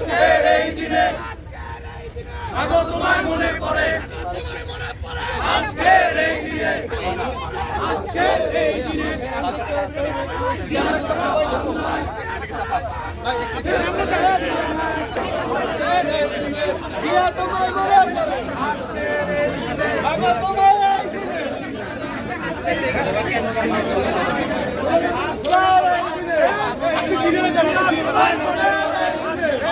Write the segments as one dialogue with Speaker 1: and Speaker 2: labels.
Speaker 1: আজকের এই দিনে আগো তোমায় মনে পড়ে? আজকের এই দিনে আজকের এই দিনে তোমায় মনে পড়ে। আজকের এই দিনে আপনি চিনে না তোমায় দিয়া তোমায় পড়ে আজকের এই দিনে তোমায় পড়ে আগো তোমায় পড়ে আজকের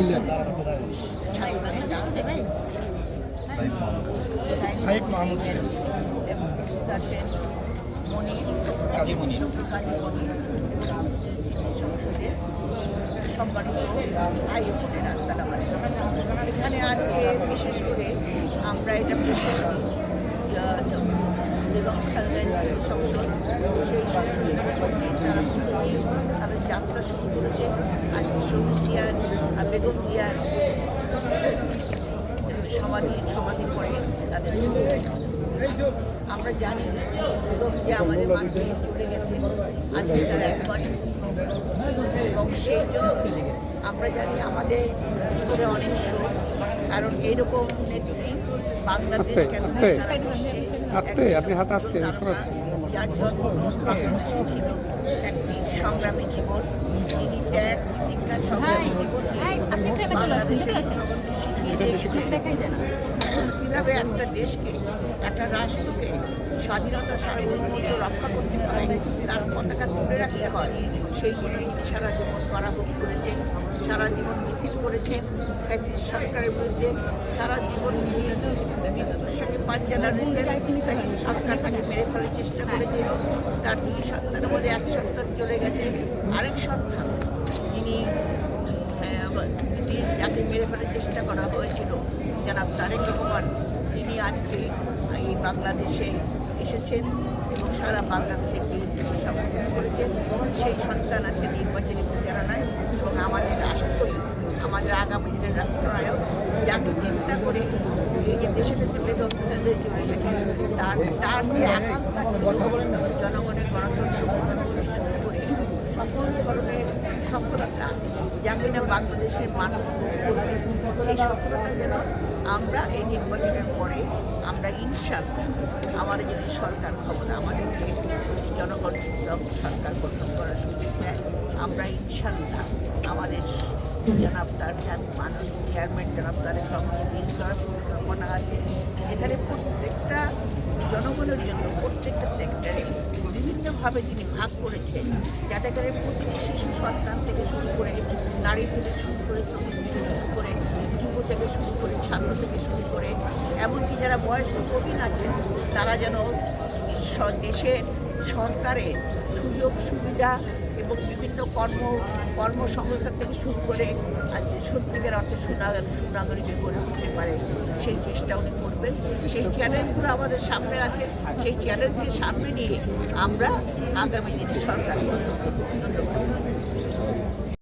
Speaker 1: মনে পড়ে
Speaker 2: সাহেব মাহমুদ
Speaker 3: সম্মানিত ভাই বোনেরা আসসালাম এখানে আজকে বিশেষ করে আমরা এটা সংসদ সেই সংসদের মধ্যে তারা তাদের যাত্রা শুরু করেছে। আর বেগম দিয়ার সমাধি সমাধি করে তাদের আমরা জানি বেগম যে আমাদের থেকে চলে গেছে আজকে তার এক মাস এবং সেই জন্য আমরা জানি আমাদের জীবনে অনেক শোক কারণ এইরকম নেত্রী বাংলাদেশ
Speaker 2: আস্তে,
Speaker 3: কেন
Speaker 2: আস্তে।
Speaker 3: সারা বিশ্বে
Speaker 2: আপনি হাত আস্তে।
Speaker 3: যার ছিল একটি সংগ্রামী জীবন তিনি ত্যাগ প্রতিজ্ঞা সংগ্রামী জীবন কীভাবে একটা দেশকে, একটা রাষ্ট্রকে স্বাধীনতা, সার্বভৌমত্ব রক্ষা করতে পারে তার পতাকা ধরে রাখতে হয়, সেই জন্য সারা জীবন পরাভোগ করেছে, সারা জীবন মিছিল করেছেন ফ্যাসিস্ট সরকারের বিরুদ্ধে সারা জীবন বিদ্যুতের সঙ্গে পাঞ্জালা রয়েছেন ফ্যাসিস্ট সরকার তাকে মেরে ফেলার চেষ্টা করেছে, তার দুই সন্তানের মধ্যে এক সন্তান চলে গেছে জনাব তারেক রহমান, তিনি আজকে এই বাংলাদেশে এসেছেন এবং সারা বাংলাদেশের বিরুদ্ধে সমর্থন করেছেন। সেই সন্তান আজকে নির্বাচনী প্রচারণায় এবং আমাদের আশা করি আমাদের আগামী দিনের রাষ্ট্রনায়ক যাকে চিন্তা করে এই যে দেশের বেদন্তাদের চলে গেছে তার তার যে আকাঙ্ক্ষা জনগণের গণতন্ত্র শুরু সকল ধরনের সফলতা, যা কিনা বাংলাদেশের মানুষ এই সফলতা যেন আমরা এই নির্বাচনের পরে আমরা ইনশাল্লাহ আমাদের যদি সরকার ক্ষমতা আমাদেরকে জনগণ সরকার গঠন করার সুযোগ দেয়, আমরা ইনশাল্লাহ আমাদের জনাব তার মাননীয় চেয়ারম্যান জনাব তারেক রহমান দীর্ঘ পরিকল্পনা আছে। যেখানে প্রত্যেকটা জনগণের জন্য প্রত্যেকটা সেক্টরে বিভিন্নভাবে তিনি ভাগ করেছেন। যাতে করে প্রতিটি শিশু সন্তান থেকে শুরু করে নারী থেকে শুরু করে থেকে শুরু করে যুব থেকে শুরু করে ছাত্র থেকে শুরু করে, এমনকি যারা বয়স্ক প্রবীণ আছেন, তারা যেন দেশের সরকারের সুযোগ সুবিধা এবং বিভিন্ন কর্ম, কর্মসংস্থান থেকে শুরু করে সত্যিকার অর্থে সুনাগর সুনাগরিকে গড়ে উঠতে পারে, সেই চেষ্টা উনি করবেন। সেই চ্যালেঞ্জগুলো আমাদের সামনে আছে। সেই চ্যালেঞ্জকে সামনে নিয়ে আমরা আগামী দিনে সরকার। ধন্যবাদ।